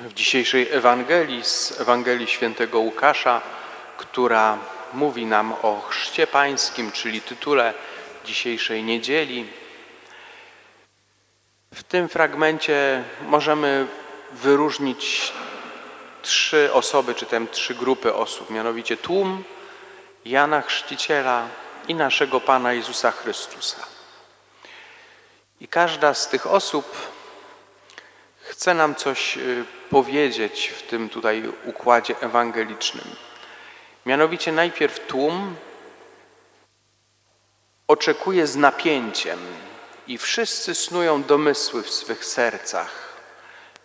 w dzisiejszej Ewangelii z Ewangelii Świętego Łukasza, która mówi nam o chrzcie pańskim, czyli tytule dzisiejszej niedzieli. W tym fragmencie możemy wyróżnić trzy osoby, czy tam trzy grupy osób, mianowicie tłum Jana Chrzciciela i naszego Pana Jezusa Chrystusa. I każda z tych osób chce nam coś y, powiedzieć w tym tutaj układzie ewangelicznym. Mianowicie najpierw tłum oczekuje z napięciem i wszyscy snują domysły w swych sercach,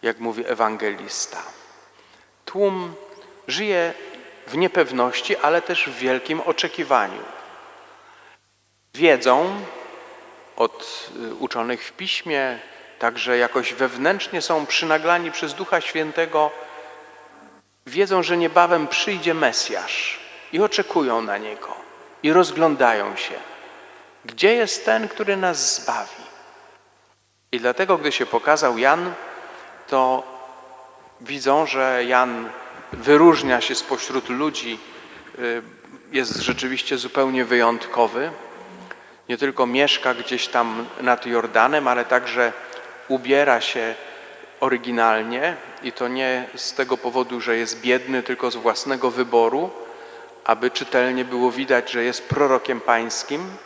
jak mówi ewangelista. Tłum żyje w niepewności, ale też w wielkim oczekiwaniu. Wiedzą od y, uczonych w piśmie, także jakoś wewnętrznie są przynaglani przez Ducha Świętego, wiedzą, że niebawem przyjdzie Mesjasz i oczekują na Niego i rozglądają się, gdzie jest ten, który nas zbawi. I dlatego, gdy się pokazał Jan, to widzą, że Jan wyróżnia się spośród ludzi, y, jest rzeczywiście zupełnie wyjątkowy. Nie tylko mieszka gdzieś tam nad Jordanem, ale także ubiera się oryginalnie i to nie z tego powodu, że jest biedny, tylko z własnego wyboru, aby czytelnie było widać, że jest prorokiem pańskim.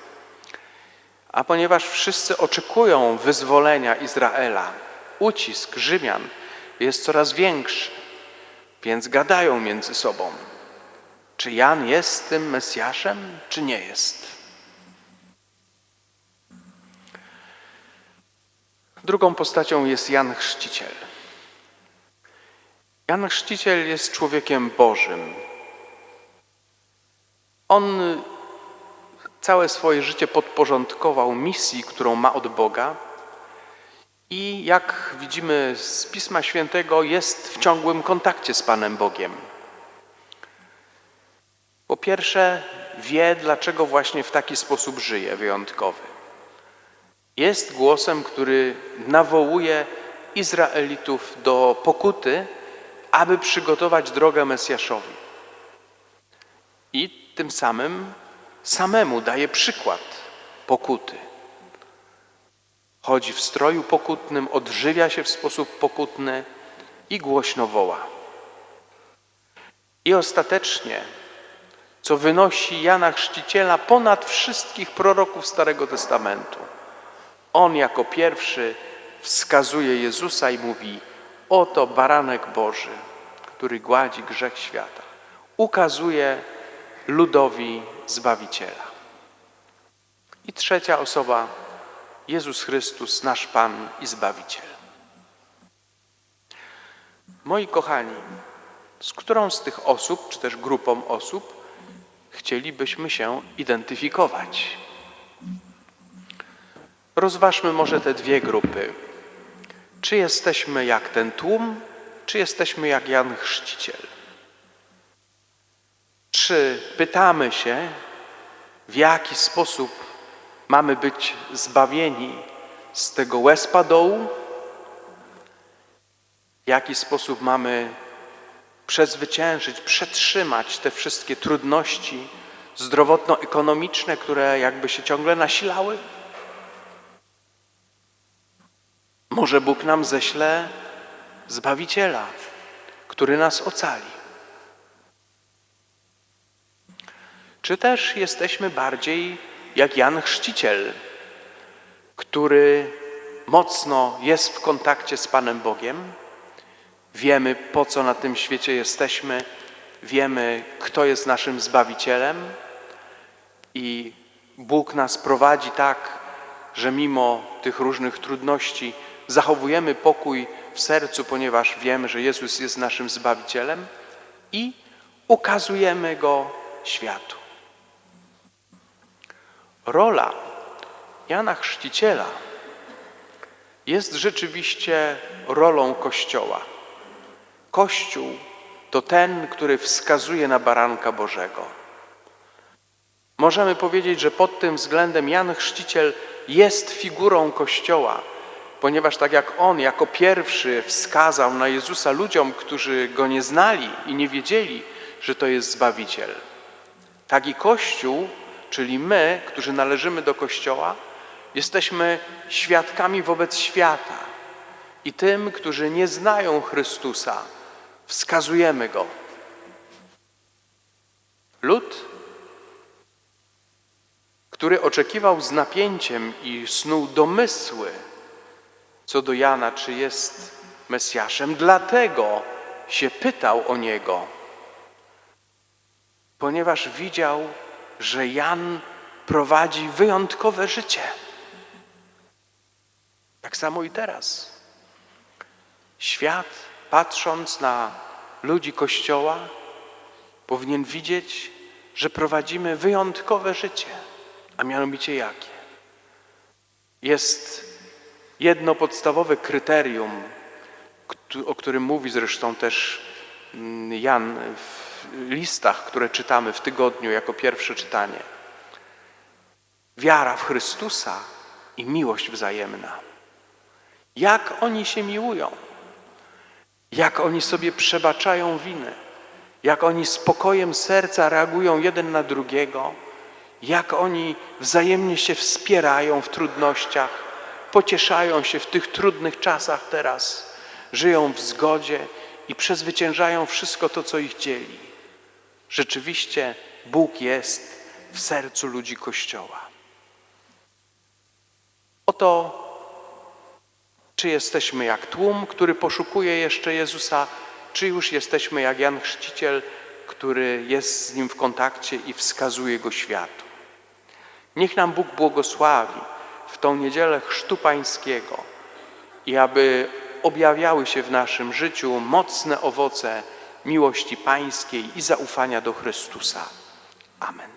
A ponieważ wszyscy oczekują wyzwolenia Izraela, ucisk Rzymian jest coraz większy, więc gadają między sobą, czy Jan jest tym Mesjaszem, czy nie jest. Drugą postacią jest Jan Chrzciciel. Jan Chrzciciel jest człowiekiem Bożym. On całe swoje życie podporządkował misji, którą ma od Boga i jak widzimy z Pisma Świętego jest w ciągłym kontakcie z Panem Bogiem. Po pierwsze wie, dlaczego właśnie w taki sposób żyje wyjątkowy. Jest głosem, który nawołuje Izraelitów do pokuty, aby przygotować drogę Mesjaszowi. I tym samym samemu daje przykład pokuty. Chodzi w stroju pokutnym, odżywia się w sposób pokutny i głośno woła. I ostatecznie, co wynosi Jana Chrzciciela ponad wszystkich proroków Starego Testamentu, on jako pierwszy wskazuje Jezusa i mówi: Oto baranek Boży, który gładzi grzech świata. Ukazuje ludowi Zbawiciela. I trzecia osoba, Jezus Chrystus, nasz Pan i Zbawiciel. Moi kochani, z którą z tych osób, czy też grupą osób chcielibyśmy się identyfikować? Rozważmy może te dwie grupy. Czy jesteśmy jak ten tłum, czy jesteśmy jak Jan Chrzciciel? Czy pytamy się, w jaki sposób mamy być zbawieni z tego łezpa dołu? W jaki sposób mamy przezwyciężyć, przetrzymać te wszystkie trudności zdrowotno-ekonomiczne, które jakby się ciągle nasilały? Może Bóg nam ześle Zbawiciela, który nas ocali. Czy też jesteśmy bardziej jak Jan Chrzciciel, który mocno jest w kontakcie z Panem Bogiem? Wiemy, po co na tym świecie jesteśmy, wiemy, kto jest naszym Zbawicielem i Bóg nas prowadzi tak, że mimo tych różnych trudności zachowujemy pokój w sercu, ponieważ wiemy, że Jezus jest naszym Zbawicielem i ukazujemy Go światu. Rola Jana Chrzciciela jest rzeczywiście rolą Kościoła. Kościół to ten, który wskazuje na baranka Bożego. Możemy powiedzieć, że pod tym względem Jan Chrzciciel jest figurą Kościoła, ponieważ tak jak On jako pierwszy wskazał na Jezusa ludziom, którzy Go nie znali i nie wiedzieli, że to jest Zbawiciel, tak i Kościół, czyli my, którzy należymy do Kościoła, jesteśmy świadkami wobec świata i tym, którzy nie znają Chrystusa, wskazujemy Go. Lud, który oczekiwał z napięciem i snuł domysły co do Jana, czy jest Mesjaszem, dlatego się pytał o Niego, ponieważ widział, że Jan prowadzi wyjątkowe życie. Tak samo i teraz. Świat, patrząc na ludzi Kościoła, powinien widzieć, że prowadzimy wyjątkowe życie. A mianowicie jakie? Jest jedno podstawowe kryterium, o którym mówi zresztą też mm, Jan w listach, które czytamy w tygodniu jako pierwsze czytanie. Wiara w Chrystusa i miłość wzajemna. Jak oni się miłują, jak oni sobie przebaczają winy, jak oni spokojem serca reagują jeden na drugiego, jak oni wzajemnie się wspierają w trudnościach, pocieszają się w tych trudnych czasach teraz, żyją w zgodzie i przezwyciężają wszystko to, co ich dzieli. Rzeczywiście Bóg jest w sercu ludzi Kościoła. Oto czy jesteśmy jak tłum, który poszukuje jeszcze Jezusa, czy już jesteśmy jak Jan Chrzciciel, który jest z Nim w kontakcie i wskazuje Go światu. Niech nam Bóg błogosławi w tą niedzielę Chrztu Pańskiego i aby objawiały się w naszym życiu mocne owoce miłości Pańskiej i zaufania do Chrystusa. Amen.